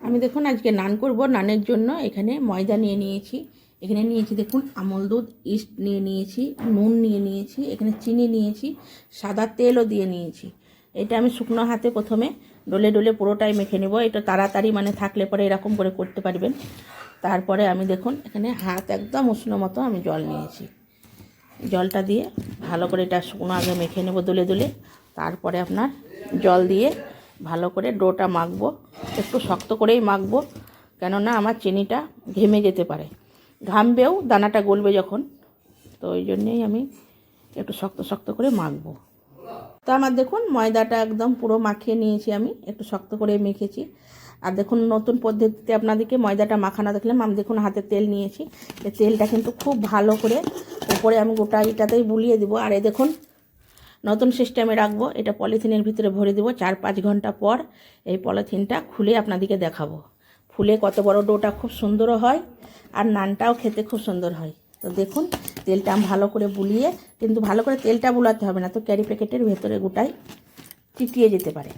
আমি দেখুন আজকে নান করব। নানের জন্য এখানে ময়দা নিয়ে নিয়েছি। এখানে নিয়েছি দেখুন আমল দুধ, ইস্ট নিয়ে নিয়েছি, নুন নিয়ে নিয়েছি, এখানে চিনি নিয়েছি, সাদা তেলও দিয়ে নিয়েছি। এটা আমি শুকনো হাতে প্রথমে ডলে ডলে পুরোটাই মেখে নেব। এটা তাড়াতাড়ি মানে থাকলে পরে এরকম করে করতে পারবেন। তারপরে আমি দেখুন এখানে হাত একদম উষ্ণ মতো আমি জল নিয়েছি। জলটা দিয়ে ভালো করে এটা শুকনো আগে মেখে নেব দুলে দুলে তারপরে আপনার জল দিয়ে ভালো করে ডোটা মাখবো, একটু শক্ত করেই মাখবো, কেননা আমার চিনিটা ঘেমে যেতে পারে। ঘামবেও, দানাটা গলবে যখন, তো ওই জন্যেই আমি একটু শক্ত শক্ত করে মাখবো। তো আমার দেখুন, ময়দাটা একদম পুরো মাখিয়ে নিয়েছি আমি, একটু শক্ত করে মেখেছি। আর দেখুন, নতুন পদ্ধতিতে আপনাদেরকে ময়দাটা মাখানো দেখলাম, আমি দেখুন হাতে তেল নিয়েছি। তেলটা কিন্তু খুব ভালো করে উপরে আমি গোটা ইটাতেই বুলিয়ে দিব। আর এই দেখুন নতুন সিস্টেমে রাখব, এটা পলিথিনের ভিতরে ভরে দেবো, চার পাঁচ ঘণ্টা পর এই পলিথিনটা খুলে আপনাদেরকে দেখাবো। ফুলে কত বড় ডোটা খুব সুন্দরও হয় আর নানটাও খেতে খুব সুন্দর হয়। তো দেখুন, তেলটা ভালো করে বুলিয়ে, কিন্তু ভালো করে তেলটা বুলাতে হবে না, তো ক্যারি প্যাকেটের ভেতরে গোটাই চিটিয়ে যেতে পারে।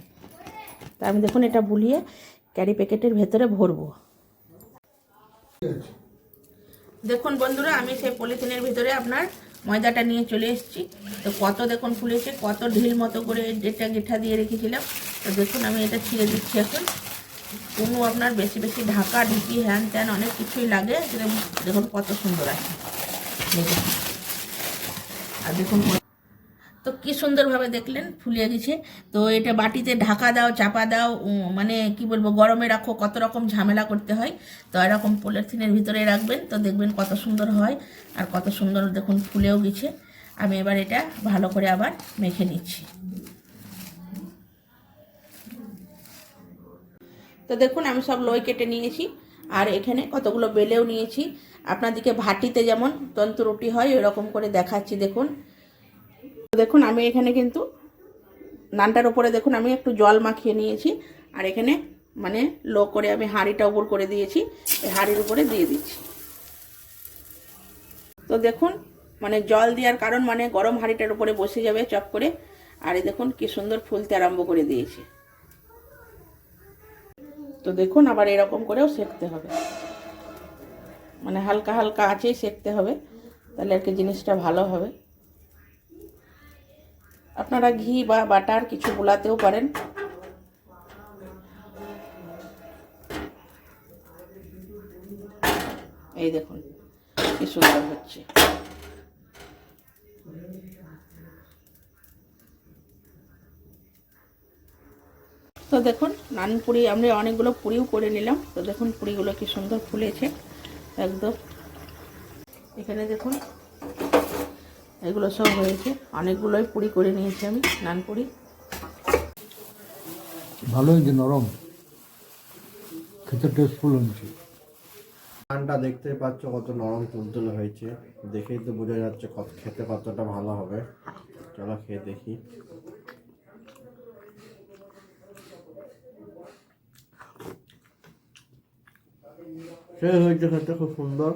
তা আমি দেখুন, এটা বুলিয়ে ক্যারি প্যাকেটের ভেতরে ভরবো। দেখুন বন্ধুরা, আমি সেই পলিথিনের ভিতরে আপনার ময়দাটা নিয়ে চলে এসেছি। তো কত দেখুন ফুলেছে, কত ঢিল মতো করে যেটা গেঠা দিয়ে রেখেছিলাম। তো দেখুন আমি এটা ছিঁড়ে দিচ্ছি এখন। কোনো আপনার বেশি বেশি ঢাকা ঢুকি হ্যান ত্যান অনেক কিছুই লাগে। দেখুন কত সুন্দর আছে। আর দেখুন তো কি সুন্দরভাবে দেখলেন? ফুলিয়ে গেছে। তো এটা বাটিতে ঢাকা দাও, চাপা দাও মানে কি বলব, গরমে রাখো, কত রকম ঝামেলা করতে হয়। তো এরকম পলিথিনের ভিতরে রাখবেন, তো দেখবেন কত সুন্দর হয় আর কত সুন্দর দেখুন ফুলেও গেছে। আমি এবার এটা ভালো করে আবার মেখে নিচ্ছি। তো দেখুন, আমি সব লই কেটে নিয়েছি আর এখানে কতগুলো বেলেও নিয়েছি। আপনাদেরকে ভাটিতে যেমন তন্তু রুটি হয় এরকম করে দেখাচ্ছি, দেখুন। দেখুন, আমি এখানে কিন্তু নানটার উপরে দেখুন, আমি একটু জল মাখিয়ে নিয়েছি। আর এখানে মানে লো করে আমি হাঁড়িটা উপর করে দিয়েছি, এই হাঁড়ির উপরে দিয়ে দিচ্ছি। তো দেখুন মানে জল দেওয়ার কারণ মানে গরম হাঁড়িটার উপরে বসে যাবে চপ করে। আর এই দেখুন, কি সুন্দর ফুলতে আরম্ভ করে দিয়েছে। তো দেখুন, আবার এরকম করেও সেঁকতে হবে। মানে হালকা হালকা আঁচেই সেঁকতে হবে, তাহলে আর কি জিনিসটা ভালো হবে। আপনারা ঘি বা বাটার কিছু বোলাতেও পারেন। এই দেখুন, কি সুন্দর হচ্ছে। তো দেখুন, নান পুরি, আমরা অনেকগুলো পুরিও করে নিলাম। তো দেখুন, পুরিগুলো কি সুন্দর ফুলেছে, একদম। এখানে দেখুন এগুলো সব হয়েছে। অনেকগুলোই পুরি করে নিয়েছি আমি নান পুরি। ভালো হয়েছে নরম। খেতে টেস্টফুল হয়েছে। নানটা দেখতে পাচ্ছ কত নরম তুলতুলে হয়েছে। দেখেই তো বোঝা যাচ্ছে কত খেতে কতটা ভালো হবে। চলো খেয়ে দেখি। সে হয়েছে খেতে খুব সুন্দর।